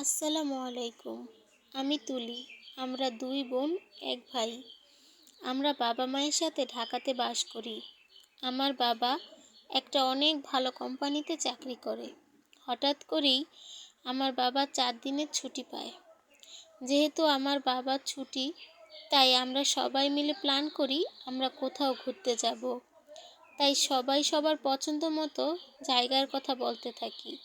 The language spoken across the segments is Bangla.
আসসালামু আলাইকুম। আমি তুলি, আমরা দুই বোন, এক ভাই। আমরা বাবা মায়ের সাথে ঢাকাতে বাস করি। আমার বাবা একটা অনেক ভালো কোম্পানিতে চাকরি করে। হঠাৎ করেই আমার বাবা চার দিনের ছুটি পায়। যেহেতু আমার বাবার ছুটি, তাই আমরা সবাই মিলে প্ল্যান করি আমরা কোথাও ঘুরতে যাব। তাই সবাই সবার পছন্দ মতো জায়গার কথা বলতে থাকি।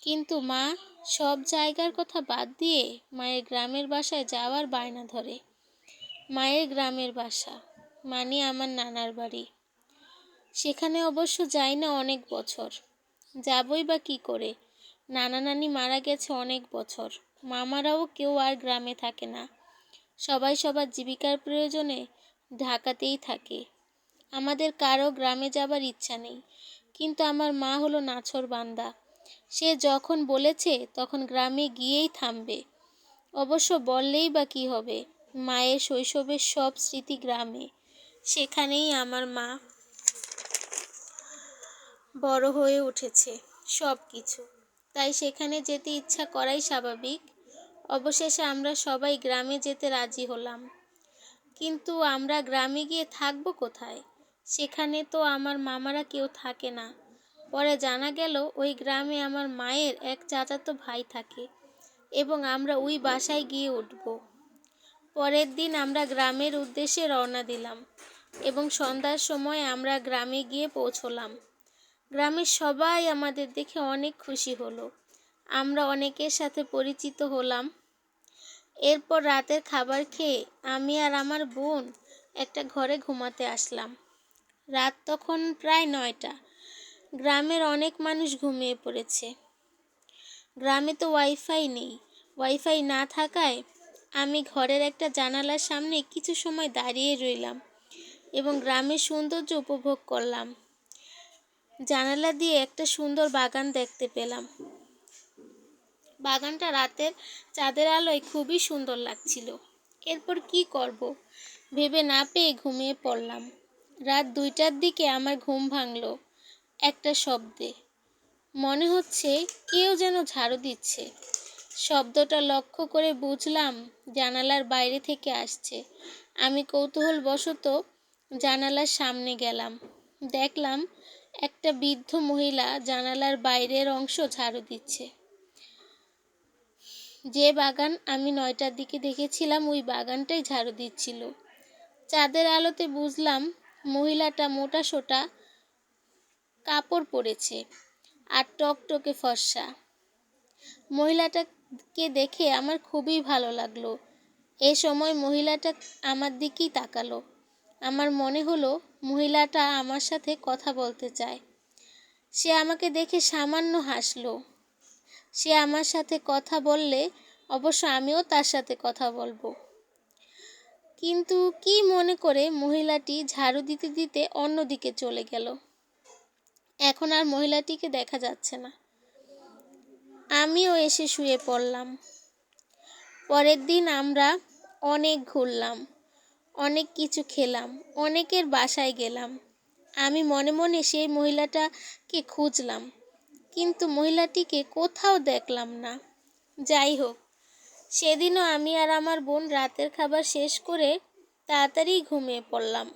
কিন্তু মা, সব জায়গার কথা বাদ দিয়ে মায়ের গ্রামের বাসায় যাওয়ার বায়না ধরে। মায়ের গ্রামের বাসা মানে আমার নানার বাড়ি। সেখানে অবশ্য যাই না অনেক বছর। যাবই বা কী করে? নানা নানি মারা গেছে অনেক বছর। মামারাও কেউ আর গ্রামে থাকে না। সবাই সবার জীবিকার প্রয়োজনে ঢাকাতেই থাকে। আমাদের কারও গ্রামে যাবার ইচ্ছা নেই। কিন্তু আমার মা হলো নাছর বান্দা। সে যখন বলেছে তখন গ্রামে গিয়েই থামবে। অবশ্য বললেই বা কী হবে? মায়ের শৈশবের সব স্মৃতি গ্রামে। সেখানেই আমার মা বড় হয়ে উঠেছে সব কিছু তাই সেখানে যেতে ইচ্ছা করাই স্বাভাবিক। অবশেষে আমরা সবাই গ্রামে যেতে রাজি হলাম। কিন্তু আমরা গ্রামে গিয়ে থাকব কোথায়? সেখানে তো আমার মামারা কেউ থাকে না। পরে জানা গেল ওই গ্রামে আমার মায়ের এক চাচাতো ভাই থাকে এবং আমরা ওই বাসায় গিয়ে উঠব। পরের দিন আমরা গ্রামের উদ্দেশ্যে রওনা দিলাম এবং সন্ধ্যার সময় আমরা গ্রামে গিয়ে পৌঁছলাম। গ্রামের সবাই আমাদের দেখে অনেক খুশি হলো। আমরা অনেকের সাথে পরিচিত হলাম। এরপর রাতের খাবার খেয়ে আমি আর আমার বোন একটা ঘরে ঘুমাতে আসলাম। রাত তখন প্রায় নয়টা। গ্রামের অনেক মানুষ ঘুমিয়ে পড়েছে। গ্রামে তো ওয়াইফাই নেই। ওয়াইফাই না থাকায় আমি ঘরের একটা জানালার সামনে কিছু সময় দাঁড়িয়ে রইলাম এবং গ্রামের সৌন্দর্য উপভোগ করলাম। জানালা দিয়ে একটা সুন্দর বাগান দেখতে পেলাম। বাগানটা রাতের চাঁদের আলোয় খুবই সুন্দর লাগছিল। এরপর কি করব? ভেবে না পেয়ে ঘুমিয়ে পড়লাম। রাত দুইটার দিকে আমার ঘুম ভাঙলো। একটা শব্দে। মনে হচ্ছে কেউ যেন ঝাড়ু দিচ্ছে। শব্দটা লক্ষ্য করে বুঝলাম জানালার বাইরে থেকে আসছে। আমি কৌতূহলবশত জানালার সামনে গেলাম। দেখলাম একটা বৃদ্ধ মহিলা জানালার বাইরের অংশ ঝাড়ু দিচ্ছে। যে বাগান আমি নয়টার দিকে দেখেছিলাম, ওই বাগানটাই ঝাড়ু দিচ্ছিল। চাঁদের আলোতে বুঝলাম মহিলাটা মোটা সোটা কাপড় পরেছে আর টকটকে ফর্সা। মহিলাটাকে দেখে আমার খুবই ভালো লাগল। এ সময় মহিলাটা আমার দিকেই তাকালো। আমার মনে হলো মহিলাটা আমার সাথে কথা বলতে চায়। সে আমাকে দেখে সামান্য হাসলো। সে আমার সাথে কথা বললে অবশ্য আমিও তার সাথে কথা বলব। কিন্তু কি মনে করে মহিলাটি ঝাড়ু দিতে দিতে অন্যদিকে চলে গেল। এখন আর মহিলাটিকে দেখা যাচ্ছে না। আমিও এসে শুয়ে পড়লাম। পরের দিন আমরা অনেক ঘুরলাম, অনেক কিছু খেলাম, অনেকের বাসায় গেলাম। আমি মনে মনে সেই মহিলাটাকে খুঁজলাম, কিন্তু মহিলাটিকে কোথাও দেখলাম না। যাই হোক, সেদিনও আমি আর আমার বোন রাতের খাবার শেষ করে তাড়াতাড়ি ঘুমিয়ে পড়লাম।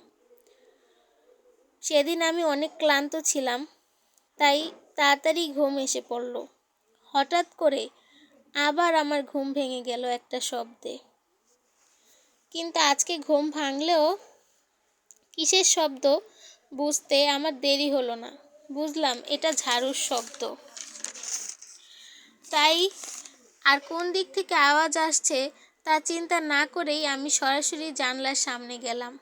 সেদিন আমি অনেক ক্লান্ত ছিলাম তাই তাড়াতাড়ি ঘুম এসে পড়ল। হঠাৎ করে আবার আমার ঘুম ভেঙে গেল একটা শব্দে। কিন্তু আজকে ঘুম ভাঙলেও কিসের শব্দ? বুঝতে আমার দেরি হলো না। বুঝলাম, এটা ঝাড়ুর শব্দ। তাই আর কোন দিক থেকে আওয়াজ আসছে তা চিন্তা না করেই আমি সরাসরি জানলার সামনে গেলাম।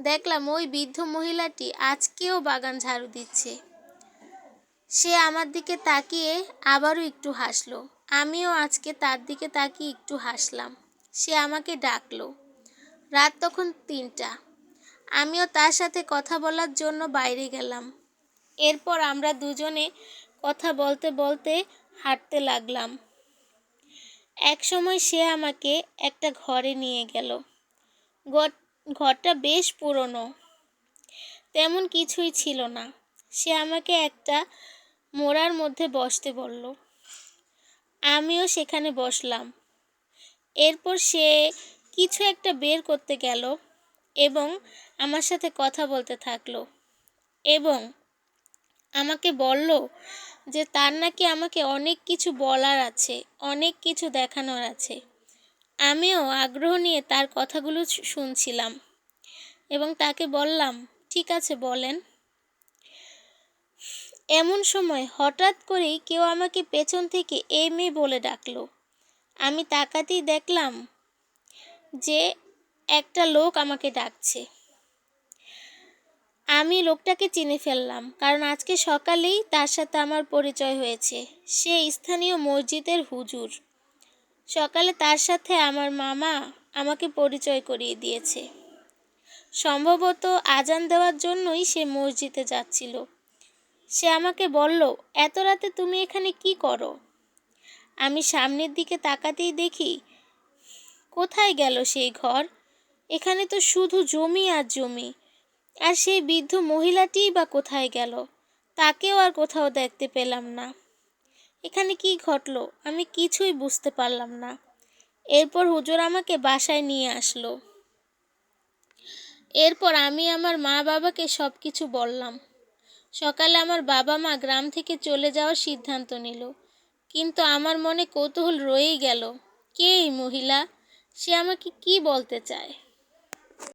দেখলাম ওই বৃদ্ধ মহিলাটি আজকেও বাগান ঝাড়ু দিচ্ছে। সে আমার দিকে তাকিয়ে আবারও একটু হাসলো। আমিও আজকে তার দিকে তাকিয়ে একটু হাসলাম। সে আমাকে ডাকলো। রাত তখন তিনটা। আমিও তার সাথে কথা বলার জন্য বাইরে গেলাম। এরপর আমরা দুজনে কথা বলতে বলতে হাঁটতে লাগলাম। এক সময় সে আমাকে একটা ঘরে নিয়ে গেল। ঘরটা বেশ পুরনো। তেমন কিছুই ছিল না। সে আমাকে একটা মোড়ার মধ্যে বসতে বলল, আমিও সেখানে বসলাম। এরপর সে কিছু একটা বের করতে গেল এবং আমার সাথে কথা বলতে থাকল এবং আমাকে বলল যে তার নাকি আমাকে অনেক কিছু বলার আছে, অনেক কিছু দেখানোর আছে। আমিও আগ্রহ নিয়ে তার কথাগুলো শুনছিলাম এবং তাকে বললাম, ঠিক আছে, বলেন। এমন সময় হঠাৎ করেই কেউ আমাকে পেছন থেকে এই মেয়ে বলে ডাকলো। আমি তাকাতেই দেখলাম যে একটা লোক আমাকে ডাকছে। আমি লোকটাকে চিনে ফেললাম, কারণ আজকে সকালেই তার সাথে আমার পরিচয় হয়েছে। সে স্থানীয় মসজিদের হুজুর। সকালে তার সাথে আমার মামা আমাকে পরিচয় করিয়ে দিয়েছে। সম্ভবত আজান দেওয়ার জন্যই সে মসজিদে যাচ্ছিল। সে আমাকে বলল, এত রাতে তুমি এখানে কি করো? আমি সামনের দিকে তাকাতেই দেখি, কোথায় গেল সেই ঘর? এখানে তো শুধু জমি আর জমি। আর সেই বৃদ্ধ মহিলাটিই বা কোথায় গেল? তাকেও আর কোথাও দেখতে পেলাম না। এখানে কি ঘটলো? আমি কিছুই বুঝতে পারলাম না। এরপর হুজুর আমাকে বাসায় নিয়ে আসলো। এরপর আমি আমার মা বাবাকে সব কিছু বললাম। সকালে আমার বাবা মা গ্রাম থেকে চলে যাওয়ার সিদ্ধান্ত নিল। কিন্তু আমার মনে কৌতূহল রয়েই গেল। কে এই মহিলা? সে আমাকে কি বলতে চায়?